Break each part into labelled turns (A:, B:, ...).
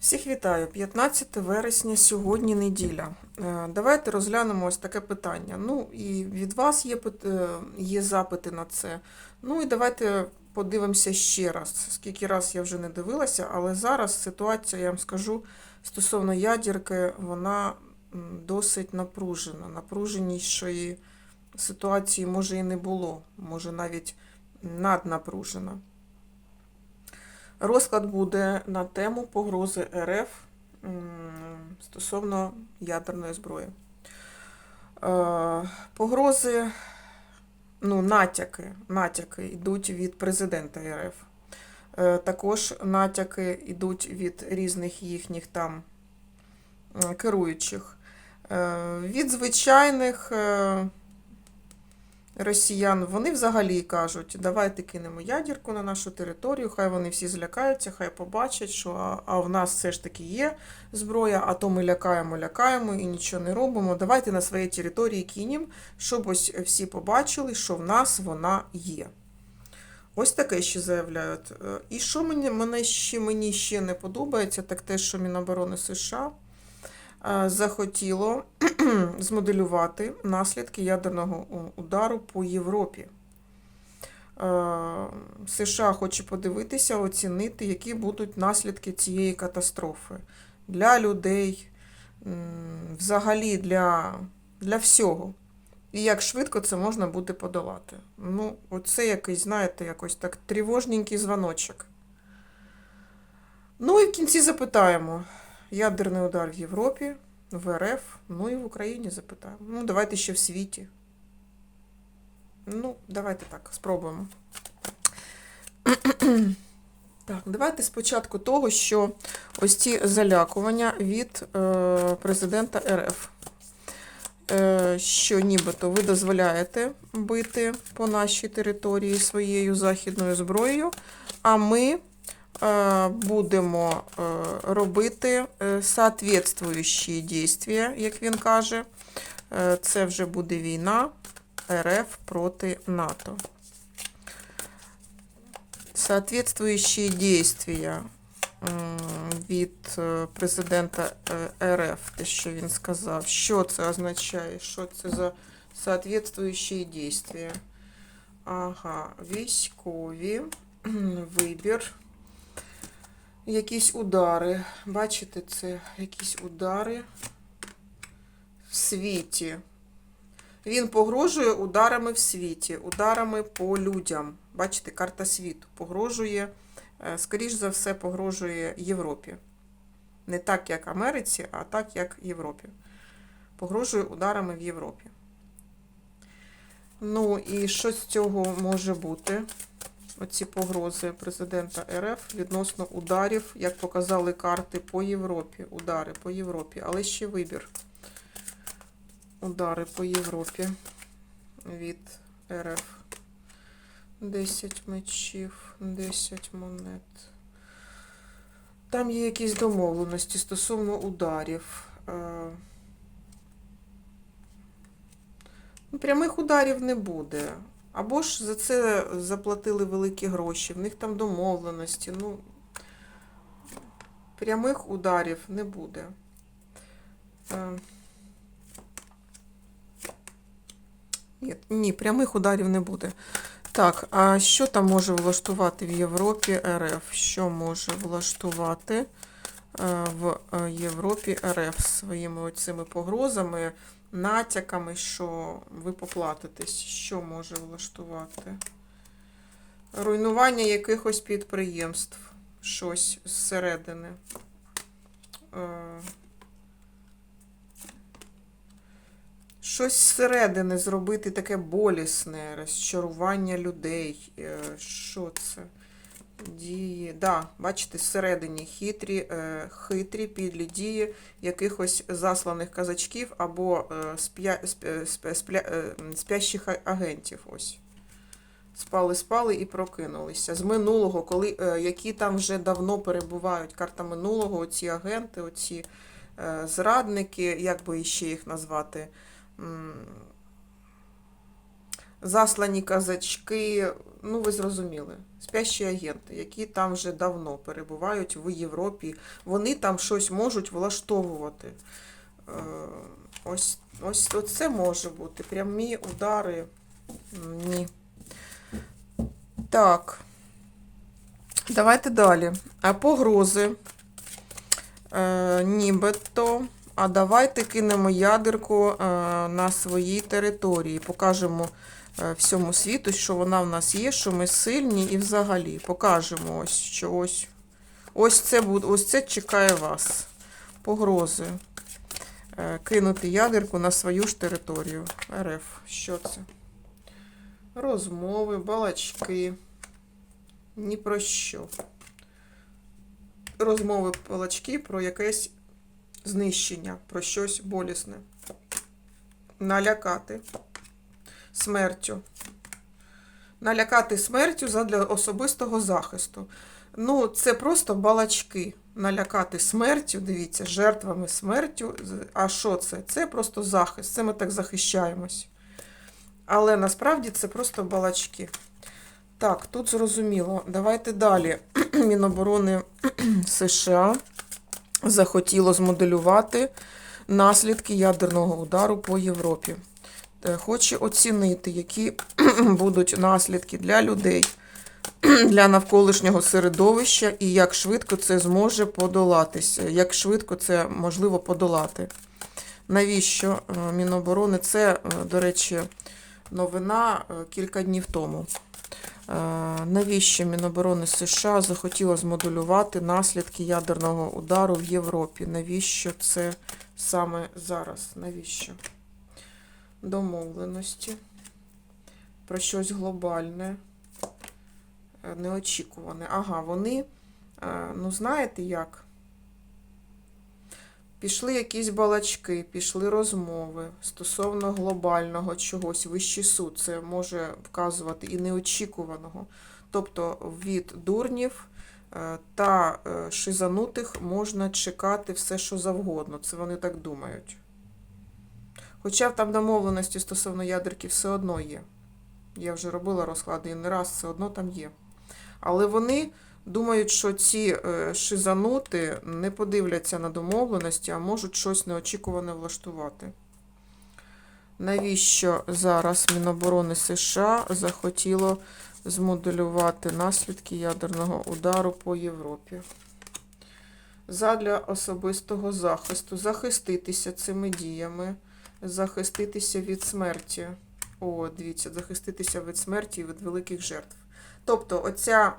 A: Всіх вітаю. 15 вересня, сьогодні неділя. Е, Давайте розглянемо ось таке питання. Ну, і від вас є, е, є запити на це. Ну і давайте подивимося ще раз. Скільки раз я вже не дивилася, але зараз ситуація, я вам скажу, стосовно ядерки, вона досить напружена. Напруженішої ситуації може і не було, може навіть наднапружена. Розклад буде на тему погрози РФ стосовно ядерної зброї. Е, Погрози, ну, натяки, натяки йдуть від президента РФ. Е, Також натяки йдуть від різних їхніх там керуючих. Е, Від звичайних росіян вони взагалі кажуть, давайте кинемо ядерку на нашу територію, хай вони всі злякаються, хай побачать, що а, а в нас все ж таки є зброя, а то ми лякаємо, лякаємо і нічого не робимо. Давайте на своїй території кинемо, щоб ось всі побачили, що в нас вона є. Ось таке ще заявляють. Е, І що мені, мене ще, мені ще не подобається, так те, що Міноборони США захотіло змоделювати наслідки ядерного удару по Європі. Е, США хоче подивитися, оцінити, які будуть наслідки цієї катастрофи для людей, взагалі для, для всього. І як швидко це можна буде подолати. Ну, оце якийсь, знаєте, якось так тривожненький дзвоночок. Ну і в кінці запитаємо: ядерний удар в Європі, в РФ, ну і в Україні запитаємо. Ну, давайте ще в світі. Ну, давайте так, спробуємо. Так, давайте спочатку того, що ось ці залякування від е, президента РФ. Е, що нібито ви дозволяєте бити по нашій території своєю західною зброєю, а ми будемо е, робити е, соответствуючі дійства, як він каже. Е, Це вже буде війна РФ проти НАТО. Соответствующие действия від е, президента е, РФ, те, що він сказав. Що це означає? Що це за соответствующие действия? Ага, військові, вибір, якісь удари. Бачите, це якісь удари в світі. Він погрожує ударами в світі, ударами по людям. Бачите, карта світу погрожує, е, скоріш за все, погрожує Європі. Не так, як Америці, а так, як Європі. Погрожує ударами в Європі. Ну і що з цього може бути? Оці погрози президента РФ відносно ударів, як показали карти по Європі. Удари по Європі, але ще вибір. Удари по Європі від РФ. 10 мечів, 10 монет. Там є якісь домовленості стосовно ударів. Е, ну, Прямих ударів не буде. Або ж за це заплатили великі гроші. В них там домовленості. Ну, прямих ударів не буде. Е, Ні, прямих ударів не буде. Так, а що там може влаштувати в Європі РФ? Що може влаштувати е, в е, Європі РФ своїми оцими погрозами, натяками, що ви поплатитесь? Що може влаштувати? Руйнування якихось підприємств, щось зсередини. Е, Щось зсередини зробити таке болісне, розчарування людей. Е, Що це? Дії. Да, бачите, зсередині хитрі, е, хитрі підлі дії якихось засланих казачків або е, сп'я, спя, спя, спля, е, спящих агентів. Ось. Спали, спали і прокинулися. З минулого, коли, е, які там вже давно перебувають. Карта минулого, оці агенти, оці е, зрадники, як би іще їх назвати. Заслані казачки, ну ви зрозуміли, спящі агенти, які там вже давно перебувають в Європі. Вони там щось можуть влаштовувати. Е, Ось, ось це може бути. Прямі удари. Ні. Так. Давайте далі. А погрози. Е, нібито. А давайте кинемо ядерку е, на своїй території. Покажемо всьому світу, що вона в нас є, що ми сильні і взагалі. Покажемо ось, що ось. Ось це, буде, ось це чекає вас. Погрози. Е, кинути ядерку на свою ж територію. РФ. Що це? Розмови, балачки. Ні про що. Розмови балачки про якесь знищення, про щось болісне. Налякати смертю. Налякати смертю задля особистого захисту. Ну, це просто балачки. Налякати смертю, дивіться, жертвами смертю. А що це? Це просто захист. Це ми так захищаємось. Але насправді це просто балачки. Так, тут зрозуміло. Давайте далі. Міноборони США захотіло змоделювати наслідки ядерного удару по Європі. Е, Хоче оцінити, які будуть наслідки для людей, для навколишнього середовища і як швидко це зможе подолатися, як швидко це можливо подолати. Навіщо е, Міноборони? Це, е, до речі, новина кілька днів тому. Навіщо Міноборони США захотіло змоделювати наслідки ядерного удару в Європі? Навіщо це саме зараз? Навіщо? Домовленості про щось глобальне, е, неочікуване. Ага, вони, е, ну знаєте як? Пішли якісь балачки, пішли розмови стосовно глобального чогось. Вищий суд це може вказувати і неочікуваного. Тобто від дурнів е, та шизанутих можна чекати все, що завгодно. Це вони так думають. Хоча там домовленості стосовно ядерки все одно є. Я вже робила розклади і не раз, все одно там є. Але вони думають, що ці е, шизанути не подивляться на домовленості, а можуть щось неочікуване влаштувати. Навіщо зараз Міноборони США захотіло змоделювати наслідки ядерного удару по Європі? Задля особистого захисту, захиститися цими діями, захиститися від смерті. О, дивіться, захиститися від смерті і від великих жертв. Тобто, оця.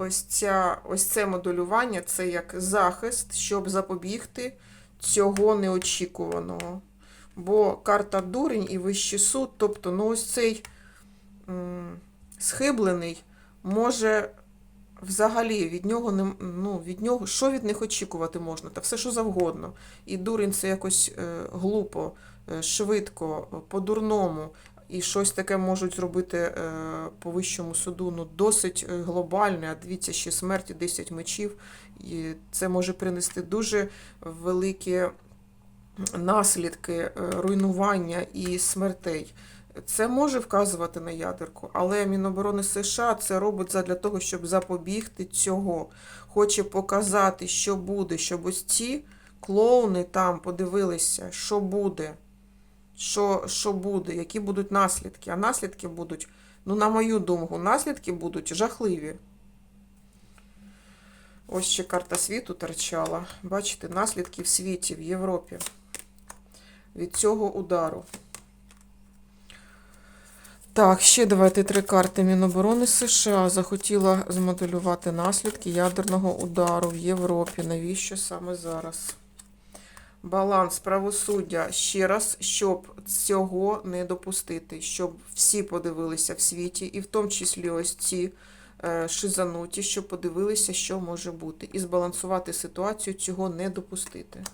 A: Ось, ця, ось це моделювання це як захист, щоб запобігти цього неочікуваного. Бо карта дурень і вищий суд, тобто, ну ось цей схиблений може взагалі від нього не ну, від нього, що від них очікувати можна? Та все, що завгодно. І дурень це якось е, глупо, е, швидко, по-дурному. І щось таке можуть зробити е, по вищому суду ну, досить е, глобальне. А дивіться, ще смерті 10 мечів. І це може принести дуже великі наслідки е, руйнування і смертей. Це може вказувати на ядерку, але Міноборони США це робить для того, щоб запобігти цього. Хоче показати, що буде, щоб ось ці клоуни там подивилися, що буде що, що буде, які будуть наслідки. А наслідки будуть, ну, на мою думку, наслідки будуть жахливі. Ось ще карта світу торчала. Бачите, наслідки в світі, в Європі від цього удару. Так, ще давайте три карти Міноборони США. Захотіла змоделювати наслідки ядерного удару в Європі. Навіщо саме зараз? Баланс правосуддя ще раз, щоб цього не допустити, щоб всі подивилися в світі, і в тому числі ось ці е, шизануті, щоб подивилися, що може бути, і збалансувати ситуацію, цього не допустити.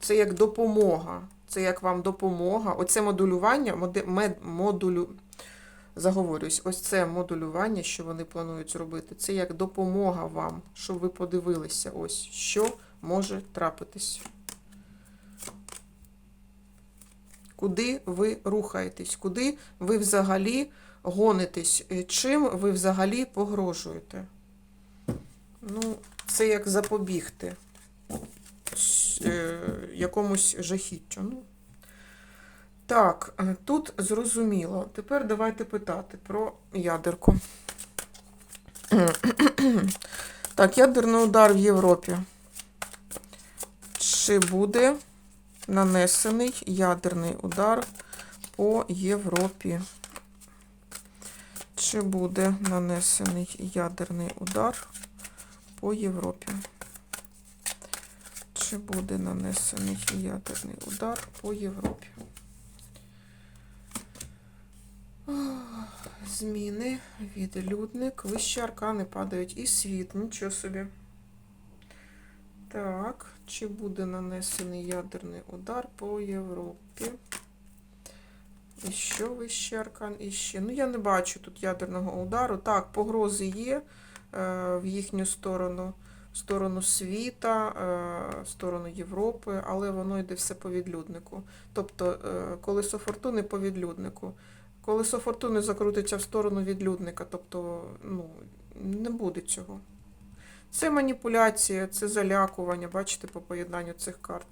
A: Це як допомога. Це як вам допомога. Оце модулювання, моде, мед, модулю, заговорюсь, ось це модулювання, що вони планують зробити, це як допомога вам, щоб ви подивилися, ось що може трапитись. куди ви рухаєтесь, куди ви взагалі гонитесь, е, чим ви взагалі погрожуєте. Ну, це як запобігти щ- е, якомусь жахіттю. Ну, так, е, тут зрозуміло. Тепер давайте питати про ядерку. Так, ядерний удар в Європі. Чи буде нанесений ядерний удар по Європі? Чи буде нанесений ядерний удар по Європі? Чи буде нанесений ядерний удар по Європі? Зміни, відлюдник, вищі аркани падають і світ, нічого собі. Так, чи буде нанесений ядерний удар по Європі? І що вищий аркан? І ще. Ну, я не бачу тут ядерного удару. Так, погрози є е, в їхню сторону, сторону світа, е, сторону Європи, але воно йде все по відлюднику. Тобто, е, колесо фортуни по відлюднику. Колесо фортуни закрутиться в сторону відлюдника, тобто ну, не буде цього. Це маніпуляція, це залякування, бачите, по поєднанню цих карт.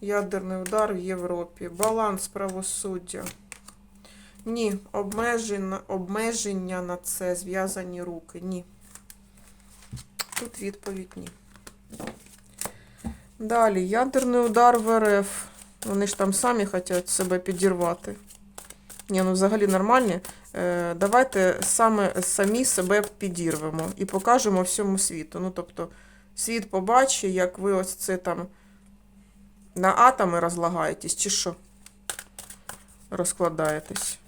A: Ядерний удар в Європі, баланс правосуддя. Ні, обмеження, обмеження на це, зв'язані руки. Ні. Тут відповідь ні. Далі, ядерний удар в РФ. Вони ж там самі хочуть себе підірвати. Ні, ну взагалі нормальні. Е, давайте саме самі себе підірвемо і покажемо всьому світу. Ну, тобто, світ побачить, як ви ось це там на атоми розлагаєтесь, чи що? Розкладаєтесь.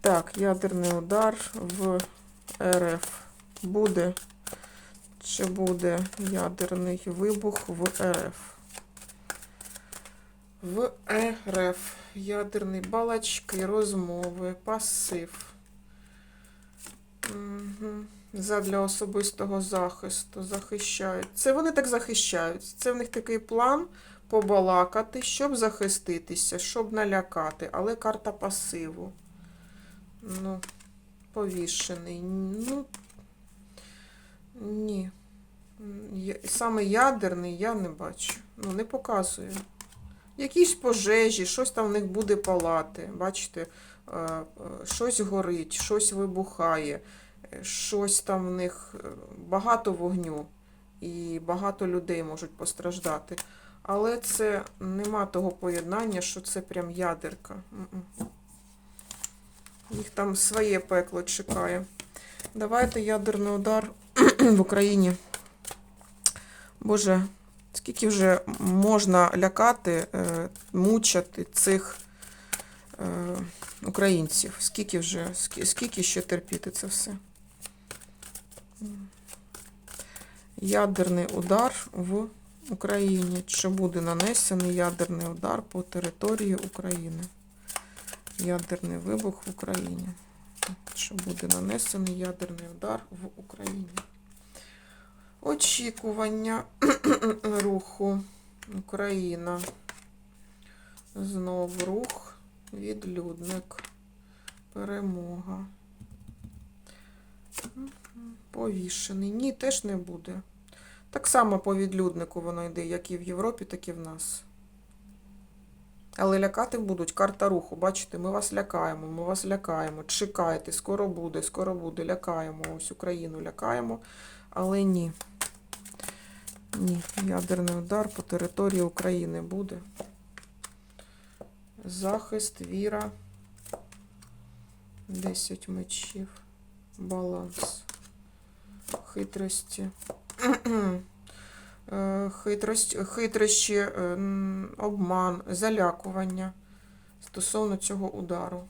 A: Так, ядерний удар в РФ буде. Чи буде ядерний вибух в РФ? В РФ. Ядерний балачки, розмови, пасив. Задля особистого захисту. Захищають. Це вони так захищають. Це в них такий план побалакати, щоб захиститися, щоб налякати. Але карта пасиву. Ну, повішений. Ну, ні. Я- Саме ядерний я не бачу. Ну, не показую. Якісь пожежі, щось там в них буде палати. Бачите, е, е, щось горить, щось вибухає, е, щось там в них багато вогню і багато людей можуть постраждати. Але це нема того поєднання, що це прям ядерка. Їх там своє пекло чекає. Давайте ядерний удар в Україні. Боже, скільки вже можна лякати, е, мучати цих е, українців? Скільки вже, скільки ще терпіти це все? Ядерний удар в Україні. Чи буде нанесений ядерний удар по території України? Ядерний вибух в Україні. Чи буде нанесений ядерний удар в Україні? Очікування руху. Україна. Знов рух. Відлюдник. Перемога. Повішений. Ні, теж не буде. Так само по відлюднику воно йде, як і в Європі, так і в нас. Але лякати будуть карта руху. Бачите, ми вас лякаємо, ми вас лякаємо. Чекайте, скоро буде, скоро буде. Лякаємо. Ось Україну лякаємо. Але ні. Ні, ядерний удар по території України буде. Захист, віра. 10 мечів. Баланс. Хитрості. Е, Хитрость, хитрощі, е, обман, залякування стосовно цього удару.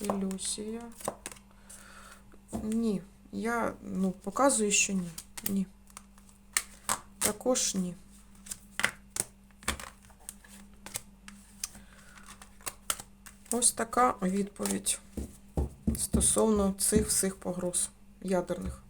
A: Ілюзія. Ні. Я ну, показую, що ні. Ні. Також ні. Ось така відповідь стосовно цих всіх погроз ядерних.